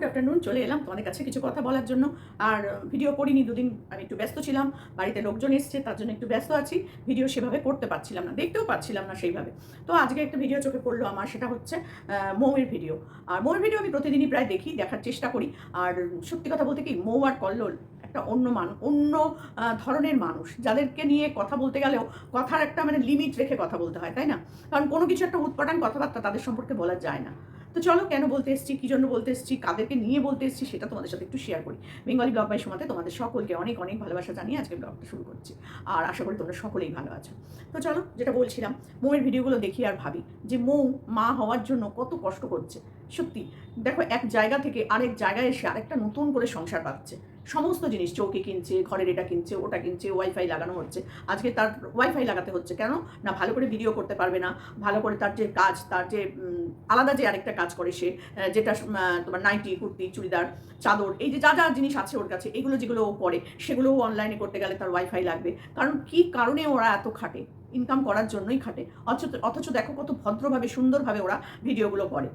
Good afternoon চলে এলাম তোমাদের কাছে কিছু কথা বলার জন্য। আর ভিডিও করিনি, দুদিন আমি একটু ব্যস্ত ছিলাম, বাড়িতে লোকজন এসছে, তার জন্য একটু ব্যস্ত আছি। ভিডিও সেভাবে করতে পারছিলাম না, দেখতেও পাচ্ছিলাম না সেইভাবে। তো আজকে একটা ভিডিও চোখে পড়ল আমার, সেটা হচ্ছে মৌয়ের ভিডিও আর মৌয়ের ভিডিও আমি প্রতিদিনই প্রায় দেখি, দেখার চেষ্টা করি। আর সত্যি কথা বলতে কি, মৌ আর কল্লোল একটা অন্য মান, অন্য ধরনের মানুষ। যাদেরকে নিয়ে কথা বলতে গেলেও কথার একটা মানে লিমিট রেখে কথা বলতে হয়, তাই না? কারণ কোনো কিছু একটা উৎপাদন কথাবার্তা তাদের সম্পর্কে বলা যায় না। তো চলো কেন বলতে এসেছি? কী জন্য বলতে এসেছি? কাদেরকে নিয়ে বলতে এসেছি? সেটা তোমাদের সাথে একটু শেয়ার করি। বেঙ্গলি ব্লগ বাই সময়তে তোমাদের সকলকে অনেক অনেক ভালোবাসা জানিয়ে আজকে ব্লগটা শুরু করছি। আর আশা করি তোমরা সকলেই ভালো আছো। তো চলো যেটা বলছিলাম, মৌয়ের ভিডিওগুলো দেখি আর ভাবি যে মৌ মা হওয়ার জন্য কত কষ্ট করছে। সত্যি, দেখো এক জায়গা থেকে আরেক জায়গায় এসে আরেকটা নতুন করে সংসার পাচ্ছে সমস্ত জিনিস, চৌকি কিনছে, ঘরের এটা কিনছে, ওটা কিনছে ওয়াইফাই লাগানো হচ্ছে। আজকে তার ওয়াইফাই লাগাতে হচ্ছে কেন? না, ভালো করে ভিডিও করতে পারবে না, ভালো করে তার যে কাজ, তার যে আলাদা যে আরেকটা কাজ করে সে যেটা তোমার নাইটি কুর্তি, চুড়িদার, চাদর, এই যে যা যা জিনিস আছে ওর কাছে, এগুলো যেগুলো ও করে, সেগুলোও অনলাইনে করতে গেলে তার ওয়াইফাই লাগবে। কারণ কি কারণে ওরা এত খাটে? ইনকাম করার জন্যই খাটে। অথচ অথচ দেখো কত ভদ্রভাবে, সুন্দরভাবে ওরা ভিডিওগুলো করে।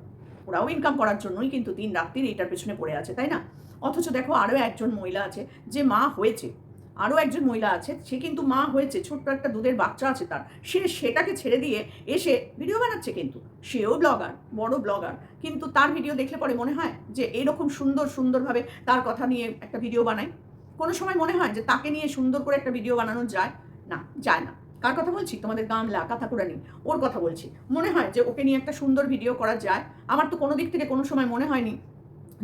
ওরাও ইনকাম করার জন্যই কিন্তু দিন রাত্রির এইটার পেছনে পড়ে আছে, তাই না? অথচ দেখো আরও একজন মহিলা আছে, যে মা হয়েছে। আরও একজন মহিলা আছে, সে কিন্তু মা হয়েছে, ছোট্ট একটা দুধের বাচ্চা আছে তার। সে সেটাকে ছেড়ে দিয়ে এসে ভিডিও বানাচ্ছে কিন্তু। সেও ব্লগার বড় ব্লগার কিন্তু তার ভিডিও দেখলে পরে মনে হয় যে এরকম সুন্দর, সুন্দরভাবে তার কথা নিয়ে একটা ভিডিও বানাই কোনো সময় মনে হয় যে তাকে নিয়ে সুন্দর করে একটা ভিডিও বানানো যায়? না যায় না। কার কথা বলছি? তোমাদের গামলা কাথাকুরানি ওর কথা বলছি। মনে হয় যে ওকে নিয়ে একটা সুন্দর ভিডিও করা যায়? আমার তো কোনো দিক থেকে কোনো সময় মনে হয়নি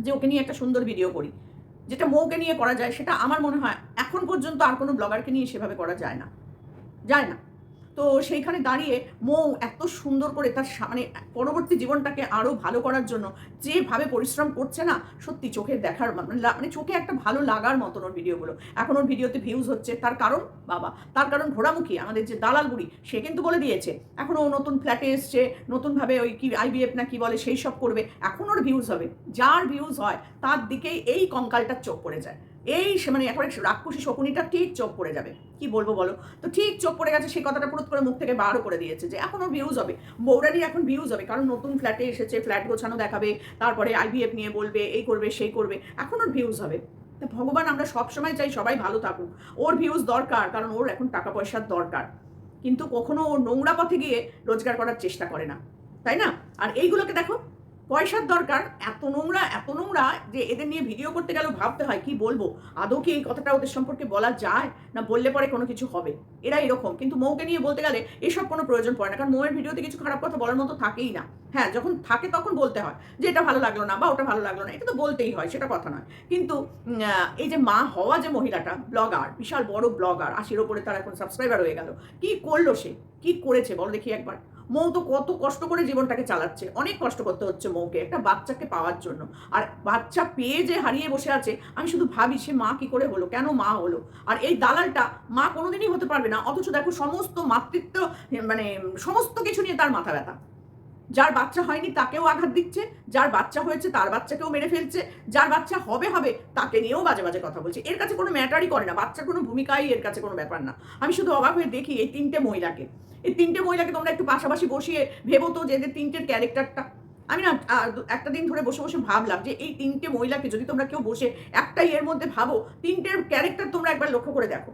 যে ওকে নিয়ে একটা সুন্দর ভিডিও করি, যেটা মৌকে নিয়ে করা যায়, সেটা আমার মনে হয় এখন পর্যন্ত আর কোনো ব্লগারকে নিয়ে সেভাবে করা যায় না যায় না। তো সেইখানে দাঁড়িয়ে মৌ এত সুন্দর করে তার মানে পরবর্তী জীবনটাকে আরও ভালো করার জন্য যেভাবে পরিশ্রম করছে না, সত্যি চোখের দেখার মানে মানে চোখে একটা ভালো লাগার মতন ওর ভিডিওগুলো। এখন ওর ভিডিওতে ভিউজ হচ্ছে, তার কারণ? বাবা, তার কারণ ঘোড়ামুখী, আমাদের যে দালাল বুড়ি, সে কিন্তু বলে দিয়েছে। এখন ও নতুন ফ্ল্যাটে এসছে, নতুনভাবে ওই কি আইবিএফ না কি বলে সেই সব করবে, এখন ওর ভিউজ হবে। যার ভিউজ হয়, তার দিকেই এই কঙ্কালটার চোখ পড়ে যায়। এই সে মানে একবারে রাক্ষসী শকুনিটা ঠিক চোখ পড়ে যাবে। কি বলব বলো? তো ঠিক চোখ পড়ে গেছে সেই কথাটা পুরো করে মুখ থেকে বারও করে দিয়েছে যে এখনও ভিউজ হবে। বৌরানি এখন ভিউজ হবে, কারণ নতুন ফ্ল্যাটে এসেছে ফ্ল্যাট গোছানো দেখাবে, তারপরে আইভিএফ নিয়ে বলবে, এই করবে, সেই করবে, এখন ওর ভিউজ হবে। তা ভগবান আমরা সবসময় চাই সবাই ভালো থাকুক। ওর ভিউজ দরকার, কারণ ওর এখন টাকা পয়সার দরকার। কিন্তু কখনো ও নোংরা পথে গিয়ে রোজগার করার চেষ্টা করে না। তাই না? আর এইগুলোকে দেখো পয়সার দরকার, এত নোংরা এত নোংরা যে এদের নিয়ে ভিডিও করতে গেলেও ভাবতে হয়, কি বলব? আদৌ কি এই কথাটা ওদের সম্পর্কে বলা যায়? না বললে পরে কোনো কিছু হবে? এরা এরকম। কিন্তু মৌকে নিয়ে বলতে গেলে এসব কোনো প্রয়োজন পড়ে না। কারণ মৌয়ের ভিডিওতে কিছু খারাপ কথা বলার মতো থাকেই না। হ্যাঁ যখন থাকে তখন বলতে হয় যে এটা ভালো লাগল না বা ওটা ভালো লাগল না। এটা তো বলতেই হয়, সেটা কথা নয়। কিন্তু এই যে মা হওয়া যে মহিলাটা, ব্লগার, বিশাল বড় ব্লগার, আশির ওপরে তার এখন সাবস্ক্রাইবার হয়ে গেল, কি করল সে? কি করেছে? বলো দেখি একবার। মৌ তো কত কষ্ট করে জীবনটাকে চালাচ্ছে। অনেক কষ্ট করতে হচ্ছে মৌকে, একটা বাচ্চাকে পাওয়ার জন্য। আর বাচ্চা পেয়ে যে হারিয়ে বসে আছে, আমি শুধু ভাবি সে মা কি করে হলো, কেন মা হলো? আর এই দালালটা মা কোনোদিনই হতে পারবে না, অথচ দেখো সমস্ত মাতৃত্ব মানে সমস্ত কিছু নিয়ে তার মাথা ব্যথা। যার বাচ্চা হয়নি তাকেও আঘাত দিচ্ছে, যার বাচ্চা হয়েছে তার বাচ্চাকেও মেরে ফেলছে, যার বাচ্চা হবে হবে তাকে নিয়েও বাজে বাজে কথা বলছে। এর কাছে কোনো ম্যাটারই করে না, বাচ্চার কোনো ভূমিকাই এর কাছে কোনো ব্যাপার না। আমি শুধু অবাক হয়ে দেখি এই তিনটে মহিলাকে। এই তিনটে মহিলাকে তোমরা একটু পাশাপাশি বসিয়ে ভেবো তো যে এদের তিনটের ক্যারেক্টারটা। আমি না একটা দিন ধরে বসে বসে ভাবলাম যে এই তিনটে মহিলাকে যদি তোমরা কেউ বসে একটাই এর মধ্যে ভাবো, তিনটের ক্যারেক্টার তোমরা একবার লক্ষ্য করে দেখো।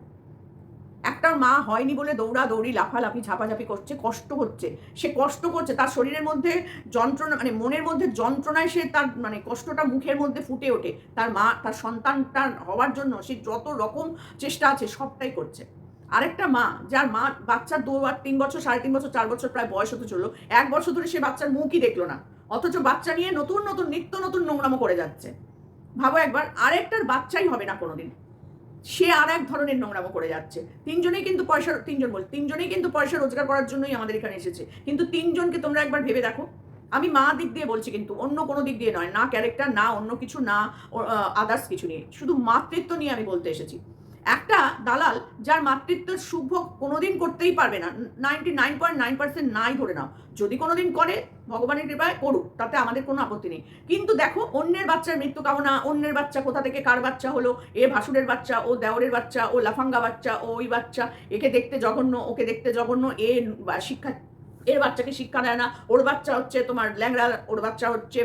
একটার মা হয়নি বলে দৌড়া দৌড়ি লাফালাফি, ঝাপাঝাপি করছে, কষ্ট হচ্ছে। সে কষ্ট করছে, তার শরীরের মধ্যে যন্ত্রণা মানে মনের মধ্যে যন্ত্রণায় সে তার মানে কষ্টটা মুখের মধ্যে ফুটে ওঠে। তার মা, তার সন্তানটা হওয়ার জন্য সে যত রকম চেষ্টা আছে সবটাই করছে। আরেকটা মা, যার মা বাচ্চার দু তিন বছর, সাড়ে তিন বছর, চার বছর প্রায় বয়স হতে চলল, এক বছর ধরে সে বাচ্চার মুখই দেখল না। অথচ বাচ্চা নিয়ে নতুন নতুন, নিত্য নতুন নোংরামো করে যাচ্ছে। ভাবো একবার, আরেকটার বাচ্চাই হবে না কোনোদিন। সে আর এক ধরনের নোংরামো করে যাচ্ছে। তিনজনেই কিন্তু পয়সা, তিনজন বল, তিনজনেই কিন্তু পয়সা রোজগার করার জন্যই আমাদের এখানে এসেছে। কিন্তু তিনজনকে তোমরা একবার ভেবে দেখো। আমি মা দিক দিয়ে বলছি কিন্তু, অন্য কোনো দিক দিয়ে নয়, না ক্যারেক্টার না অন্য কিছু, না আদার্স কিছু নিয়ে। শুধু মাতৃত্ব নিয়ে আমি বলতে এসেছি। একটা দালাল যার মাতৃত্বের শুভ কোনোদিন করতেই পারবে না। Ninety nine point nine percent নাই ধরে নাও। যদি কোনোদিন করে, ভগবানের কৃপায় করুক, তাতে আমাদের কোনো আপত্তি নেই। কিন্তু দেখো, অন্যের বাচ্চার মৃত্যু কামনা, অন্যের বাচ্চা কোথা থেকে কার বাচ্চা হলো, এ ভাসুরের বাচ্চা, ও দেওরের বাচ্চা, ও লাফাঙ্গা বাচ্চা, ও ওই বাচ্চা, একে দেখতে জঘন্য, ওকে দেখতে জঘন্য, এ শিক্ষা, এর বাচ্চাকে শিক্ষা দেয় না। ওর বাচ্চা হচ্ছে তোমার ল্যাংড়া, ওর বাচ্চা হচ্ছে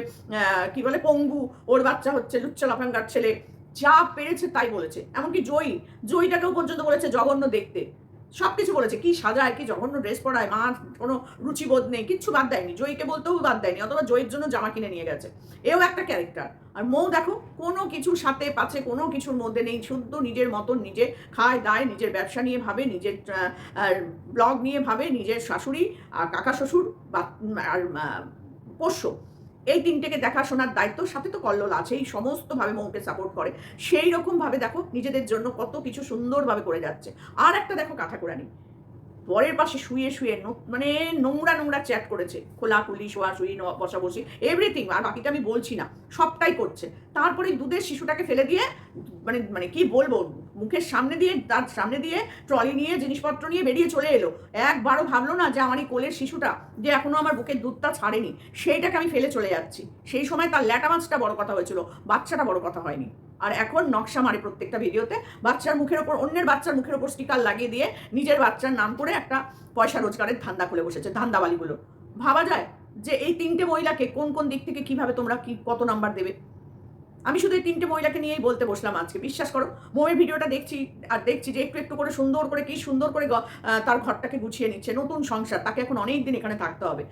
কি বলে, পঙ্গু, ওর বাচ্চা হচ্ছে লুচ্চা লাফাঙ্গার ছেলে। যা পেরেছে তাই বলেছে। এমনকি জয়ী, জয়ীটাকেও পর্যন্ত বলেছে জঘন্য দেখতে। সব কিছু বলেছে, কি সাজায়, কি জঘন্য ড্রেস পরায়, মা কোনো রুচিবোধ নেই, কিচ্ছু বাদ দেয়নি। জয়ীকে বলতেও বাদ দেয়নি, অথবা জয়ীর জন্য জামা কিনে নিয়ে গেছে। এও একটা ক্যারেক্টার আর মৌ দেখো, কোনো কিছুর সাথে পাচ্ছে, কোনো কিছুর মধ্যে নেই, শুদ্ধ নিজের মতন, নিজে খায়, দায়, নিজের ব্যবসা নিয়ে ভাবে, নিজের ব্লগ নিয়ে ভাবে, নিজের শাশুড়ি, আর কাকা শ্বশুর, বা আর পোষ্য। এই তিনটেকে দেখাশোনার দায়িত্ব সাথে তো কল্লোল আছে আছেই, সমস্তভাবে মৌকে সাপোর্ট করে। সেই রকমভাবে দেখো, নিজেদের জন্য কত কিছু সুন্দরভাবে করে যাচ্ছে। আর একটা দেখো কাঁথাকুড়ানি বরের পাশে শুয়ে শুয়ে মানে নোংরা নোংরা চ্যাট করেছে। খোলাখুলি শোয়াশুয়ি বসাবসি এভরিথিং আর বাকিটা আমি বলছি না, সবটাই করছে। তারপরে দুধের শিশুটাকে ফেলে দিয়ে মানে মানে কি বলব মুখের সামনে দিয়ে, তার সামনে দিয়ে ট্রলি নিয়ে, জিনিসপত্র নিয়ে বেরিয়ে চলে এলো। একবারও ভাবলো না যে আমার এই কোলের শিশুটা যে এখনও আমার বুকের দুধটা ছাড়েনি। সেইটাকে আমি ফেলে চলে যাচ্ছি। সেই সময় তার ল্যাটা মাছটা বড় কথা হয়েছিল। বাচ্চাটা বড় কথা হয়নি। আর এখন নকশা মারে প্রত্যেকটা ভিডিওতে। বাচ্চার মুখের ওপর, অন্যের বাচ্চার মুখের ওপর স্টিকার লাগিয়ে দিয়ে নিজের বাচ্চার নাম করে একটা পয়সা রোজগারের ধান্দা খুলে বসেছে, ধান্দাবালিগুলো। ভাবা যায় যে এই তিনটে মহিলাকে কোন কোন দিক থেকে কীভাবে তোমরা কি, কত নাম্বার দেবে? আমি শুধু এই তিনটে মহিলাকে নিয়েই বলতে বসলাম আজকে। বিশ্বাস করো মৌয়ের ভিডিওটা দেখছি আর দেখছি যে একটু একটু করে সুন্দর করে, কি সুন্দর করে তার ঘরটাকে গুছিয়ে নিচ্ছে, নতুন সংসার, তাকে এখন অনেক দিন এখানে থাকতে হবে।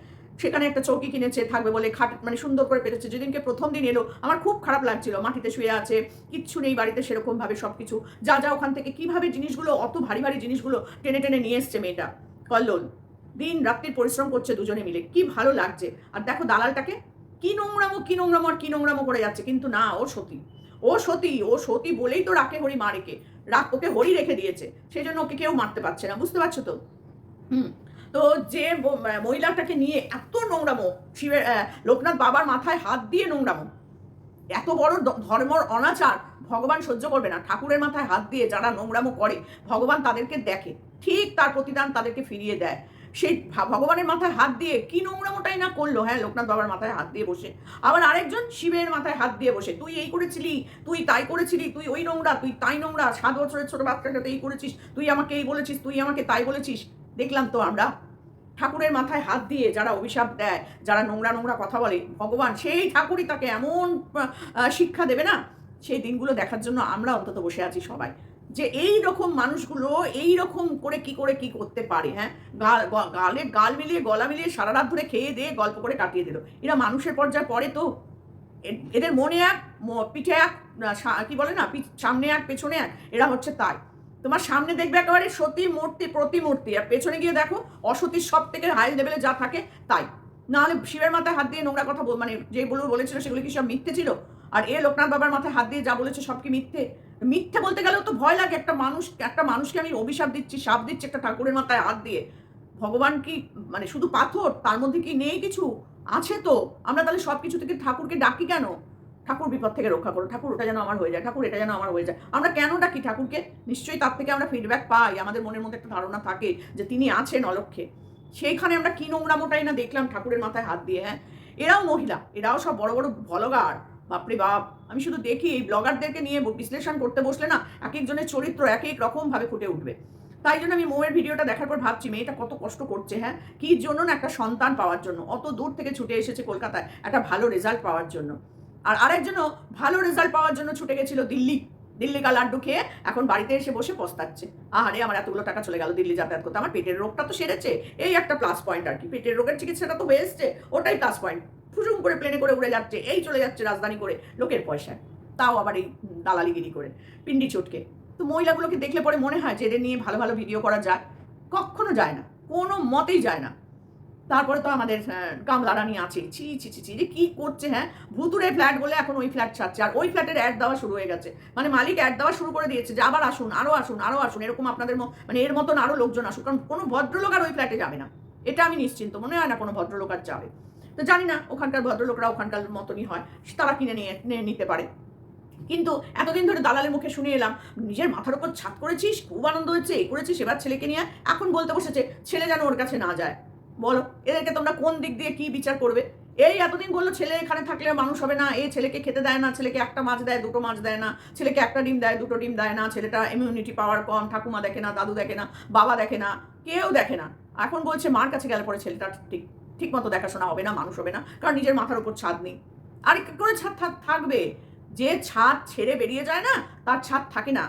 সেখানে একটা চৌকি কিনেছে, থাকবে বলে খাট মানে সুন্দর করে পেরেছে। যেদিনকে প্রথম দিন এলো, আমার খুব খারাপ লাগছিল, মাটিতে শুয়ে আছে, কিচ্ছু নেই বাড়িতে সেরকম ভাবে সবকিছু। যা যা ওখান থেকে কীভাবে জিনিসগুলো, অত ভারী ভারী জিনিসগুলো টেনে টেনে নিয়ে এসছে মেয়েটা। কল্লোল, দিন রাত্রির পরিশ্রম করছে দুজনে মিলে, কি ভালো লাগছে। আর দেখো দালালটাকে কি নোংরামো কি নোংরামো আর কি নোংরামো করে যাচ্ছে? কিন্তু না, ও সতী। ও সতী ও সতী বলেই তো রাখে হরি মা রেখে রাখ ওকে হরি রেখে দিয়েছে। সেই জন্য ওকে কেউ মারতে পারছে না, বুঝতে পারছ তো? হুম। তো যে মহিলাটাকে নিয়ে এত নোংরামো, শিবের লোকনাথ বাবার মাথায় হাত দিয়ে নোংরামো। এত বড় ধর্মর অনাচার ভগবান সহ্য করবে না। ঠাকুরের মাথায় হাত দিয়ে যারা নোংরামো করে, ভগবান তাদেরকে দেখে। ঠিক তার প্রতিদান তাদেরকে ফিরিয়ে দেয়। সেই ভগবানের মাথায় হাত দিয়ে কি নোংরামোটাই না করল? হ্যাঁ লোকনাথ বাবার মাথায় হাত দিয়ে বসে। আবার আরেকজন শিবের মাথায় হাত দিয়ে বসে। তুই এই করেছিলি, তুই তাই করেছিলি, তুই ওই নোংরা, তুই তাই নোংরা, সাত বছরের ছোট বাচ্চার সাথে এই করেছিস, তুই আমাকে এই বলেছিস, তুই আমাকে তাই বলেছিস। দেখলাম তো আমরা ঠাকুরের মাথায় হাত দিয়ে যারা অভিশাপ দেয়, যারা নোংরা নোংরা কথা বলে, ভগবান সেই ঠাকুরই তাকে এমন শিক্ষা দেবে না? সেই দিনগুলো দেখার জন্য আমরা অন্তত বসে আছি সবাই। যে এই রকম মানুষগুলো এই রকম করে কি করে কি করতে পারে হ্যাঁ? গাল গালে মিলিয়ে, গলা মিলিয়ে সারা রাত ধরে খেয়ে দিয়ে গল্প করে কাটিয়ে দিল। এরা মানুষের পর্যায়ে পড়ে তো। এদের মনে এক পিঠে এক কি বলে না সামনে এক, পেছনে এক, এরা হচ্ছে তাই। তোমার সামনে দেখবে একেবারে সতী মূর্তি, প্রতিমূর্তি। আর পেছনে গিয়ে দেখো, অসতীর সব থেকে হাই লেভেলে যা থাকে তাই। নাহলে শিবের মাথায় হাত দিয়ে নোংরা কথা বল- মানে যেগুলো বলেছিল সেগুলো কি সব মিথ্যে ছিল? আর এ লোকনাথ বাবার মাথায় হাত দিয়ে যা বলেছে সব কি মিথ্যে? মিথ্যে বলতে গেলেও তো ভয় লাগে। একটা মানুষ, একটা মানুষকে আমি অভিশাপ দিচ্ছি, সাপ দিচ্ছি একটা ঠাকুরের মাথায় হাত দিয়ে। ভগবান কি মানে শুধু পাথর? তার মধ্যে কি নেই কিছু? আছে তো। আমরা তাহলে সব কিছু থেকে ঠাকুরকে ডাকি কেন? ঠাকুর বিপদ থেকে রক্ষা করো। ঠাকুর, ওটা যেন আমার হয়ে যায়। ঠাকুর, এটা যেন আমার হয়ে যায়। আমরা কেন ডাকি ঠাকুরকে? নিশ্চয়ই তার থেকে আমরা ফিডব্যাক পাই। আমাদের মনের মধ্যে একটা ধারণা থাকে যে তিনি আছেন অলক্ষে। সেইখানে আমরা কি নোংরামোটাই না দেখলাম ঠাকুরের মাথায় হাত দিয়ে হ্যাঁ? এরাও মহিলা। এরাও সব বড় বড় ভলগার। বাপরে বাপ, আমি শুধু দেখি এই ব্লগারদেরকে নিয়ে বিশ্লেষণ করতে বসলে না এক একজনের চরিত্র এক এক রকম ভাবে ফুটে উঠবে। তাই জন্য আমি মৌয়ের ভিডিওটা দেখার পর ভাবছি, মেয়েটা কত কষ্ট করছে হ্যাঁ? কি জন্য না একটা সন্তান পাওয়ার জন্য, অত দূর থেকে ছুটে এসেছে কলকাতায় একটা ভালো রেজাল্ট পাওয়ার জন্য। আর আরেকজনও ভালো রেজাল্ট পাওয়ার জন্য ছুটে গেছিল দিল্লি। দিল্লি কা লাড্ডু খেয়ে এখন বাড়িতে এসে বসে পস্তাচ্ছে। আহারে, আমার এতগুলো টাকা চলে গেল দিল্লি যাতায়াত করতে। আমার পেটের রোগটা তো সেরেছে। এই একটা প্লাস পয়েন্ট আর কি। পেটের রোগের চিকিৎসাটা তো হয়ে এসছে। ওটাই প্লাস পয়েন্ট ফুসুম করে প্লেনে করে উড়ে যাচ্ছে, এই চলে যাচ্ছে রাজধানী করে, লোকের পয়সা তাও আবার এই দালালিগিরি করে, পিন্ডি চটকে। তো মহিলাগুলোকে দেখলে পরে মনে হয় যে এদের নিয়ে ভালো ভালো ভিডিও করা যায়। কখনো যায় না, কোনো মতেই যায় না। তারপরে তো আমাদের গামলা রানী আছে। ছি ছি ছি ছি, যে কি করছে হ্যাঁ? ভুতুরে ফ্ল্যাট বলে এখন ওই ফ্ল্যাট ছাড়ছে। আর ওই ফ্ল্যাটের অ্যাড দেওয়া শুরু হয়ে গেছে। মানে মালিক অ্যাড দেওয়া শুরু করে দিয়েছে যে আবার আসুন আরও আসুন আরও আসুন, এরকম আপনাদের মানে এর মতন আরও লোকজন আসুন কারণ কোনো ভদ্রলোক আর ওই ফ্ল্যাটে যাবে না। এটা আমি নিশ্চিন্ত, মনে হয় না কোনো ভদ্রলোক আর যাবে। তো জানি না ওখানকার ভদ্রলোকরা ওখানকার মতনই হয়, তারা কিনে নিয়ে নিতে পারে। কিন্তু এতদিন ধরে দালালের মুখে শুনে এলাম, নিজের মাথার উপর ছাদ করেছিস, খুব আনন্দ হয়েছে এ করেছিস, এবার ছেলেকে নিয়ে এখন বলতে বসেছে, ছেলে যেন ওর কাছে না যায়। বলো, এদেরকে তোমরা কোন দিক দিয়ে কি বিচার করবে? এই এতদিন বলল, ছেলে এখানে থাকলে মানুষ হবে না এই ছেলেকে খেতে দেয় না, ছেলেকে একটা মাছ দেয়, দুটো মাছ দেয় না, ছেলেকে একটা ডিম দেয়, দুটো ডিম দেয় না, ছেলেটা ইমিউনিটি পাওয়ার কম, ঠাকুমা দেখে না, দাদু দেখে না, বাবা দেখে না, কেউ দেখে না। এখন বলছে, মার কাছে গেলে পরে ছেলেটা ঠিক ঠিক মতো দেখাশোনা হবে না, মানুষ হবে না, কারণ নিজের মাথার উপর ছাদ নেই। আর করে ছাদ থাকবে? যে ছাদ ছেড়ে বেরিয়ে যায় না, তার ছাদ থাকে না।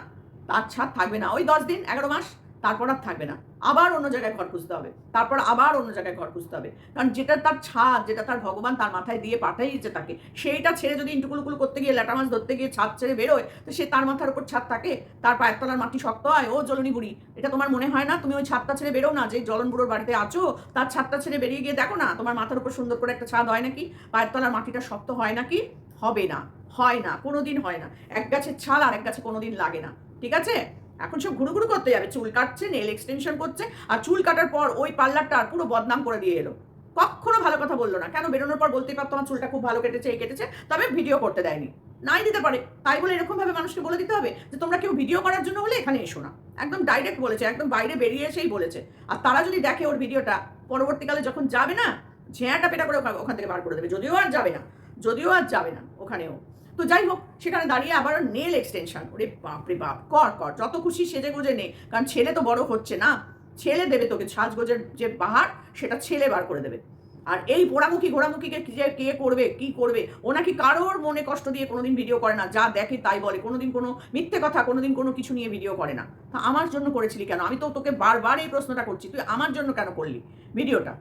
তার ছাদ থাকবে না। ওই দশ দিন, এগারো মাস তারপর আর থাকবে না। আবার অন্য জায়গায় ঘর খুঁজতে হবে। তারপর আবার অন্য জায়গায় ঘর খুঁজতে হবে। কারণ যেটা তার ছাদ, যেটা তার ভগবান তার মাথায় দিয়ে পাঠাইছে তাকে, সেইটা ছেড়ে যদি ইন্টুকুলুকুল করতে গিয়ে, ল্যাটা মাছ ধরতে গিয়ে ছাদ ছেড়ে বেরোয়, তো সে তার মাথার উপর ছাদ থাকে, তার পায়ের তলার মাটি শক্ত হয়, ও জলনি বুড়ি। এটা তোমার মনে হয় না? তুমি ওই ছাদটা ছেড়ে বেরো না? যে জলন বুড়োর বাড়িতে আছো, তার ছাদটা ছেড়ে বেরিয়ে গিয়ে দেখো না, তোমার মাথার উপর সুন্দর করে একটা ছাদ হয় নাকি? পায়ের তলার মাটিটা শক্ত হয় নাকি? হবে না, হয় না, কোনোদিন হয় না। এক গাছের ছাল আর এক গাছে কোনোদিন লাগে না। ঠিক আছে? এখন সব ঘুরু ঘুরু করতে যাবে, চুল কাটছে নেল এক্সটেনশন করছে, আর চুল কাটার পর ওই পার্লারটা আর পুরো বদনাম করে দিয়ে এলো। কখনো ভালো কথা বলল না। কেন বেরোনোর পর বলতেই পারতো আমার চুলটা খুব ভালো কেটেছে এই কেটেছে, তবে ভিডিও করতে দেয়নি। নাই দিতে পারে। তাই বলে এরকম ভাবে মানুষকে বলে দিতে হবে যে, তোমরা কেউ ভিডিও করার জন্য হলে এখানে এসো না। একদম ডাইরেক্ট বলেছে, একদম বাইরে বেরিয়ে এসেই বলেছে। আর তারা যদি দেখে ওর ভিডিওটা পরবর্তীকালে যখন যাবে না, ঝেঁয়াটা পেটা করে ওখা- ওখান থেকে বার করে দেবে। যদিও আর যাবে না, যদিও আর যাবে না ওখানেও। তো যাই হোক, সেখানে দাঁড়িয়ে আবার নেল এক্সটেনশন ওরে বাপরে বাপ, কর কর, যত খুশি সেজে গুজে নে, কারণ ছেলে তো বড় হচ্ছে না। ছেলে দেবে তোকে, সাজগোজের যে বাহার সেটা ছেলে বার করে দেবে। আর এই পোড়ামুখী, ঘোড়ামুখীকে যে, কে করবে, কি করবে, ও নাকি কারোর মনে কষ্ট দিয়ে কোনোদিন ভিডিও করে না, যা দেখে তাই বলে। কোনোদিন কোনো মিথ্যে কথা, কোনোদিন কোনো কিছু নিয়ে ভিডিও করে না। তা আমার জন্য করেছিলি কেন? আমি তো তোকে বারবার এই প্রশ্নটা করছি, তুই আমার জন্য কেন করলি? ভিডিওটা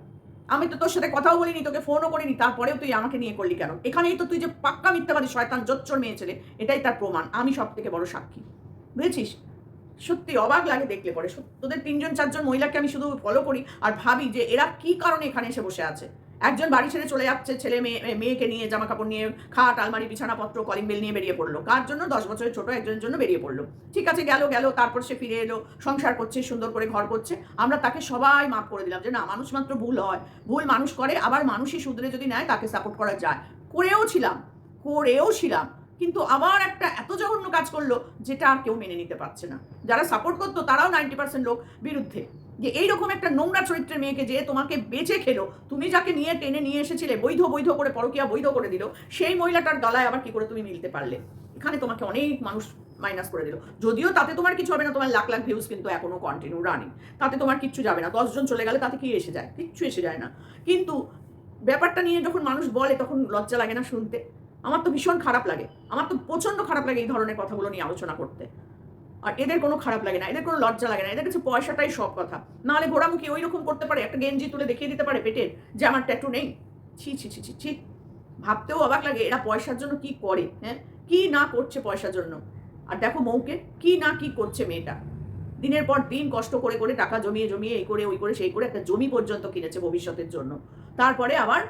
আমি তো তোর সাথে কথাও বলিনি, তোকে ফোনও করিনি, তারপরেও তুই আমাকে নিয়ে করলি কেন? এখানেই তো তুই যে পাক্কা মিথ্যা মিথ্যাবাদী শয়তান জোচ্চর মেয়ে ছেলে, এটাই তার প্রমাণ, আমি সব থেকে বড় সাক্ষী। বুঝেছিস? সত্যি অবাক লাগে দেখলে পরে। তোদের তিনজন, চারজন মহিলাকে আমি শুধু ফলো করি আর ভাবি যে এরা কি কারণে এখানে এসে বসে আছে? একজন বাড়ি ছেড়ে চলে যাচ্ছে, ছেলে মেয়ে মেয়েকে নিয়ে জামা কাপড় নিয়ে খাট, আলমারি, বিছানাপত্র কলিং বেল নিয়ে বেরিয়ে পড়ল। কার জন্য? দশ বছরের ছোট একজনের জন্য বেরিয়ে পড়ল। ঠিক আছে, গেল গেল, তারপর সে ফিরে এলো, সংসার করছে, সুন্দর করে ঘর করছে। আমরা তাকে সবাই মাফ করে দিলাম যে, না, মানুষ মাত্র ভুল হয়। ভুল মানুষ করে, আবার মানুষই শুধরে যদি নেয়, তাকে সাপোর্ট করা যায়। করেও ছিলাম করেও ছিলাম। কিন্তু আবার একটা এত জঘন্য কাজ করল, যেটা আর কেউ মেনে নিতে পারছে না। যারা সাপোর্ট করতো, তারাও নাইনটি পার্সেন্ট লোক বিরুদ্ধে। যে এইরকম একটা নোংরা চরিত্রের মেয়েকে যে তোমাকে বেঁচে খেলো, তুমি যাকে নিয়ে টেনে নিয়ে এসেছিলে, বৈধ বৈধ করে পরকিয়া বৈধ করে দিল, সেই মহিলাটার গলায় আবার কি করে তুমি মিলতে পারলে? এখানে তোমাকে অনেক মানুষ মাইনাস করে দিল। যদিও তাতে তোমার কিছু হবে না, তোমার লাখ লাখ ভিউজ কিন্তু এখনও কন্টিনিউ রানিং তাতে তোমার কিচ্ছু যাবে না। দশজন চলে গেলে তাতে কি এসে যায়? কিচ্ছু এসে যায় না। কিন্তু ব্যাপারটা নিয়ে যখন মানুষ বলে, তখন লজ্জা লাগে না শুনতে। আমার তো ভীষণ খারাপ লাগে। আমার তো প্রচণ্ড খারাপ লাগে এই ধরনের কথাগুলো নিয়ে আলোচনা করতে। আর এদের কোনো খারাপ লাগে না, এদের কোনো লজ্জা লাগে না, এদের কাছে পয়সাটাই সব কথা। নাহলে ঘোড়ামুখী ওই রকম করতে পারে, একটা গেঞ্জি তুলে দেখিয়ে দিতে পারে পেটের যে আমার ট্যাটু নেই। ছি ছি ছি ছি ছি। ভাবতেও অবাক লাগে, এরা পয়সার জন্য কি করে হ্যাঁ? কি না করছে পয়সার জন্য? আর দেখো মৌকে, কি না কি করছে মেয়েটা? দিনের পর দিন কষ্ট করে করে টাকা জমিয়ে জমিয়ে এই করে, ওই করে, সেই করে একটা জমি পর্যন্ত কিনেছে ভবিষ্যতের জন্য। তারপরে আবার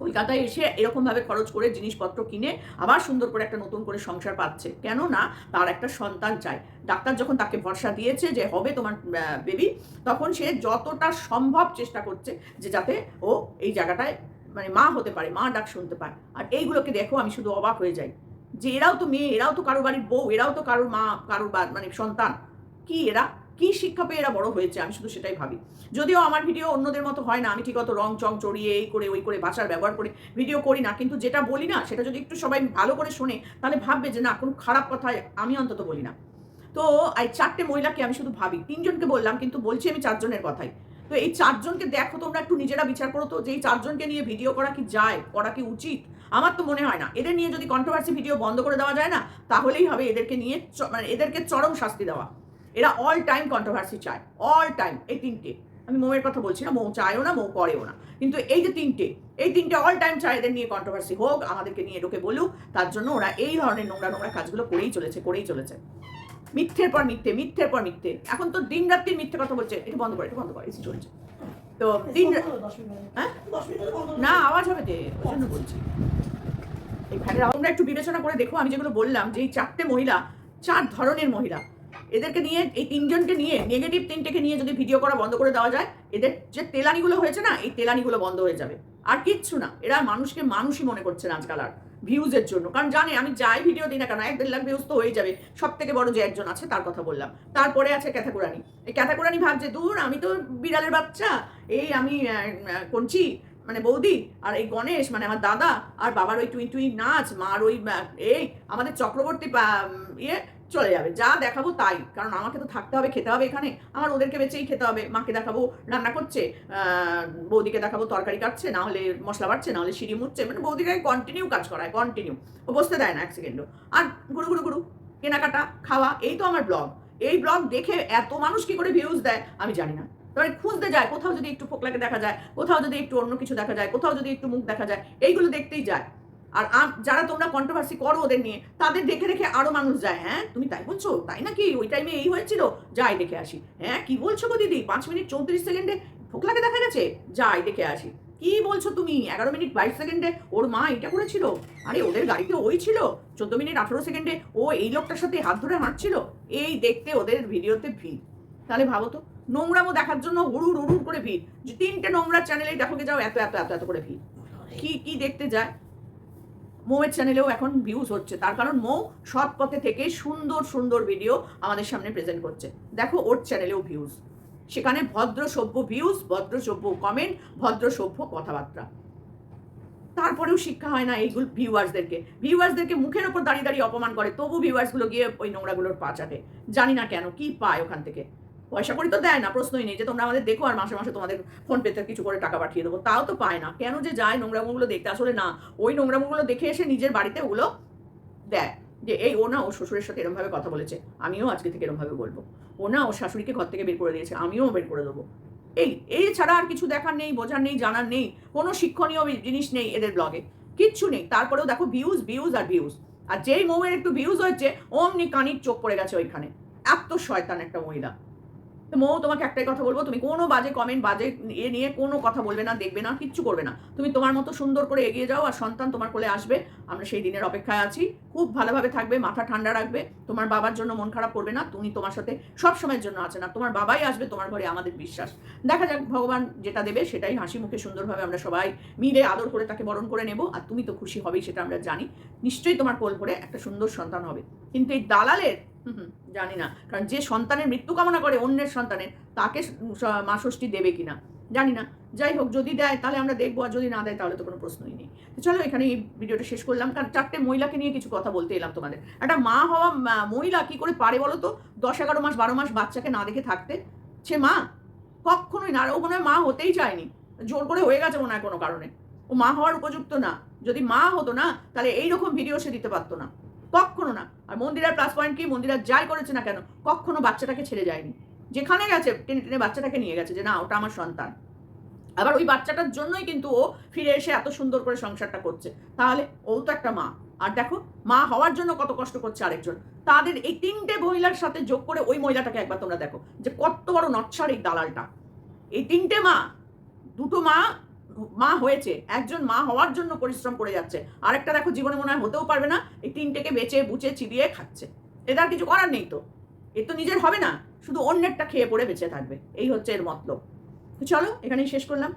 কলকাতায় এসে এরকমভাবে খরচ করে জিনিসপত্র কিনে আবার সুন্দর করে একটা নতুন করে সংসার পাচ্ছে। কেন না তার একটা সন্তান চায় ডাক্তার যখন তাকে ভরসা দিয়েছে যে হবে তোমার বেবি তখন সে যতটা সম্ভব চেষ্টা করছে যে যাতে ও এই জায়গাটায় মানে মা হতে পারে, মা ডাক শুনতে পায়। আর এইগুলোকে দেখো আমি শুধু অবাক হয়ে যাই। যে এরাও তো মেয়ে, এরাও তো কারও বাড়ির বউ, এরাও তো কারোর মা কারোর মানে সন্তান। কি এরা? কি শিক্ষা পেয়ে এরা বড় হয়েছে, আমি শুধু সেটাই ভাবি। যদিও আমার ভিডিও অন্যদের মতো হয় না, আমি ঠিক অত রং, চং, চড়িয়ে, এই করে, ওই করে ভাষার ব্যবহার করে ভিডিও করি না, কিন্তু যেটা বলি না, সেটা যদি একটু সবাই ভালো করে শোনে, তাহলে ভাববে যে না, কোনো খারাপ কথা আমি অন্তত বলি না। তো এই চারটে মহিলাকে আমি শুধু ভাবি, তিনজনকে বললাম, কিন্তু বলছি আমি চারজনের কথাই। তো এই চারজনকে দেখো তোমরা, একটু নিজেরা বিচার করো তো, যে এই চারজনকে নিয়ে ভিডিও করা কি যায়, করা কি উচিত? আমার তো মনে হয় না, এদের নিয়ে যদি কন্ট্রোভার্সি ভিডিও বন্ধ করে দেওয়া যায় না, তাহলেই হবে এদেরকে নিয়ে মানে এদেরকে চরম শাস্তি দেওয়া। এরা অল টাইম কন্ট্রোভার্সি চায় অল টাইম এই তিনটে। আমি মৌয়ের কথা বলছি না, মৌ চায়ও না, মৌ করেও না। কিন্তু এই যে তিনটে, এই তিনটে অল টাইম চায় এদের নিয়ে কন্ট্রোভার্সি হোক, আমাদেরকে নিয়ে ঢোকে বলুক, তার জন্য ওরা এই ধরনের নোংরা নোংরা কাজগুলো করেই চলেছে করেই চলেছে। মিথ্যের পর মিথ্যে, মিথ্যের পর মিথ্যে। এখন তো দিন রাত্রির মিথ্যে কথা বলছে এটা বন্ধ করে এটা বন্ধ করে চলছে। তো দিন হ্যাঁ? না, আওয়াজ হবে যে ওই জন্য বলছি। এই তোমরা একটু বিবেচনা করে দেখো, আমি যেগুলো বললাম, যে এই চারটে মহিলা, চার ধরনের মহিলা এদেরকে নিয়ে এই তিনজনকে নিয়ে নেগেটিভ তিনটেকে নিয়ে যদি ভিডিও করা বন্ধ করে দেওয়া যায় এদের যে তেলানিগুলো হয়েছে না এই তেলানিগুলো বন্ধ হয়ে যাবে। আর কিচ্ছু না এরা মানুষকে মানুষই মনে করছে না আজকাল আর ভিউজের জন্য। কারণ জানে আমি যাই ভিডিও দিই না কেন এক দেড় লাখ ভিউজ তো হয়ে যাবে। সব থেকে বড় যে একজন আছে তার কথা বললাম। তারপরে আছে ক্যাথাকুরানি। এই ক্যাথাকুরানি ভাবছে দূর আমি তো বিড়ালের বাচ্চা। এই আমি আহ, মানে বৌদি আর এই গণেশ মানে আমার দাদা আর বাবার ওই টুই টুই নাচ মার ওই এই আমাদের চক্রবর্তী ইয়ে চলে যাবে। যা দেখাবো তাই। কারণ আমাকে তো থাকতে হবে, খেতে হবে এখানে। আমার ওদেরকে বেঁচেই খেতে হবে। মাকে দেখাবো রান্না করছে বৌদিকে দেখাবো তরকারি কাটছে, না হলে মশলা বাড়ছে, না হলে সিঁড়ি মুড়ছে। মানে বৌদিকে কন্টিনিউ কাজ করায় কন্টিনিউ ও বসতে দেয় না এক সেকেন্ডও আর ঘুরু ঘুরু ঘুরু কেনাকাটা, খাওয়া, এই তো আমার ব্লগ এই ব্লগ দেখে এত মানুষ কি করে ভিউজ দেয়, আমি জানি না। তবে খুঁজতে যায়, কোথাও যদি একটু ফোকলাকে দেখা যায়, কোথাও যদি একটু অন্য কিছু দেখা যায়, কোথাও যদি একটু মুখ দেখা যায়, এইগুলো দেখতেই যায়। আর যারা তোমরা কন্ট্রোভার্সি করো ওদের নিয়ে, তাদের দেখে দেখে আরও মানুষ যায় হ্যাঁ? তুমি তাই বলছো? তাই নাকি? ওই টাইমে এই হয়েছিল? যাই দেখে আসি। হ্যাঁ কি বলছো গো দিদি? পাঁচ মিনিট চৌত্রিশ সেকেন্ডে ফোকলাকে দেখা গেছে? যাই দেখে আসি। কি বলছো তুমি? এগারো মিনিট বাইশ সেকেন্ডে ওর মা এটা করেছিল? আরে, ওদের গাড়িতে ওই ছিল? চোদ্দ মিনিট আঠারো সেকেন্ডে ও এই লোকটার সাথে হাত ধরে হাঁটছিল? এই দেখতে ওদের ভিডিওতে ভিড়। তাহলে ভাবো তো, নোংরামো দেখার জন্য হুড়ুর হুড়ুর করে ভিড়। তিনটে নোংরা চ্যানেলে দেখো যাও, এত এত এত এত করে ভিড়। কি কি দেখতে যায়? মৌয়ের চ্যানেলেও এখন ভিউজ হচ্ছে। তার কারণ মৌ সৎ পথে থেকে সুন্দর সুন্দর ভিডিও আমাদের সামনে প্রেজেন্ট করছে। দেখো ওর চ্যানেলেও ভিউজ সেখানে ভদ্র সভ্য ভিউজ ভদ্র সভ্য কমেন্ট ভদ্র সভ্য কথাবার্তা। তারপরেও শিক্ষা হয় না এইগুলো ভিউয়ার্সদেরকে ভিউয়ার্সদেরকে মুখের ওপর দাঁড়িয়ে দাঁড়িয়ে অপমান করে। তবু ভিউয়ার্সগুলো গিয়ে ওই নোংরাগুলোর পা চাটে জানি না কেন, কি পায় ওখান থেকে। পয়সা করে তো দেয় না, প্রশ্নই নেই যে তোমরা আমাদের দেখো আর মাসে মাসে তোমাদের ফোন পেতে কিছু করে টাকা পাঠিয়ে দেবো। তাও তো পায় না। কেন যে যায় নোংরামোগুলো দেখতে? আসলে না, ওই নোংরামোগুলো দেখে এসে নিজের বাড়িতে ওগুলো দেয়। যে এই ও না, ও শ্বশুরের সাথে এরমভাবে কথা বলেছে, আমিও আজকে থেকে এরমভাবে বলব। ও না, ও শাশুড়িকে ঘর থেকে বের করে দিয়েছে, আমিও বের করে দেবো। এই এই ছাড়া আর কিছু দেখার নেই, বোঝার নেই, জানার নেই, কোনো শিক্ষণীয় জিনিস নেই এদের ব্লগে কিচ্ছু নেই। তারপরেও দেখো ভিউজ ভিউজ আর ভিউজ আর যেই মৌয়ের একটু ভিউজ হয়েছে অমনি কানির চোখ পড়ে গেছে ওইখানে। এত শয়তান একটা মহিলা। মৌ, তোমাকে একটাই কথা বলব, তুমি কোনো বাজে কমেন্ট বাজে এ নিয়ে কোনো কথা বলবে না, দেখবে না, কিচ্ছু করবে না। তুমি তোমার মতো সুন্দর করে এগিয়ে যাও আর সন্তান তোমার কোলে আসবে। আমরা সেই দিনের অপেক্ষায় আছি। খুব ভালোভাবে থাকবে, মাথা ঠান্ডা রাখবে। তোমার বাবার জন্য মন খারাপ করবে না, তুমি তোমার সাথে সব সময়ের জন্য আছে না। তোমার বাবাই আসবে, তোমার ঘরে আমাদের বিশ্বাস। দেখা যাক, ভগবান যেটা দেবে সেটাই হাসি মুখে সুন্দরভাবে আমরা সবাই মিলে আদর করে তাকে বরণ করে নেব। আর তুমি তো খুশি হবেই, সেটা আমরা জানি। নিশ্চয়ই তোমার কোল ভরে একটা সুন্দর সন্তান হবে। কিন্তু এই দালালের জানি না। কারণ যে সন্তানের মৃত্যু কামনা করে অন্যের সন্তানের, তাকে মা ষষ্ঠী দেবে কিনা, জানি না। যাই হোক, যদি দেয়, তাহলে আমরা দেখব, আর যদি না দেয়, তাহলে তো কোনো প্রশ্নই নেই। চলো, এখানে এই ভিডিওটা শেষ করলাম। কারণ চারটে মহিলাকে নিয়ে কিছু কথা বলতে এলাম তোমাদের। একটা মা হওয়া মহিলা কি করে পারে বলো তো? দশ, এগারো মাস, বারো মাস বাচ্চাকে না দেখে থাকতে? সে মা? কখনোই না। ও মনে মা হতেই চায়নি। জোর করে হয়ে গেছে মনে হয় কোনো কারণে। ও মা হওয়ার উপযুক্ত না। যদি মা হতো না, তাহলে এইরকম ভিডিও সে দিতে পারতো না। কখনো না। আর মন্দিরার প্লাস পয়েন্ট কি? মন্দিরা যাই করেছে না কেন, কখনো বাচ্চাটাকে ছেড়ে যায়নি। যেখানে গেছে, টেনে টেনে বাচ্চাটাকে নিয়ে গেছে যে, না, ওটা আমার সন্তান। আবার ওই বাচ্চাটার জন্যই কিন্তু ও ফিরে এসে এত সুন্দর করে সংসারটা করছে। তাহলে ও তো একটা মা। আর দেখো, মা হওয়ার জন্য কত কষ্ট করছে আরেকজন। তাদের এই তিনটে মহিলার সাথে যোগ করে ওই মহিলাটাকে একবার তোমরা দেখো, যে কত বড় নচ্ছার এই দালালটা। এই তিনটে মা, দুটো মা মা হয়েছে, একজন মা হওয়ার জন্য পরিশ্রম করে যাচ্ছে। আরেকটা দেখো, জীবনে মনে হয় হতেও পারবে না, এই তিনটেকে বেচে বুচে চিবিয়ে খাচ্ছে। এটা আর কিছু করার নেই তো। এ তো নিজের হবে না, শুধু অন্যেরটা খেয়ে পড়ে বেঁচে থাকবে। এই হচ্ছে এর মতলব। চলো, এখানেই শেষ করলাম।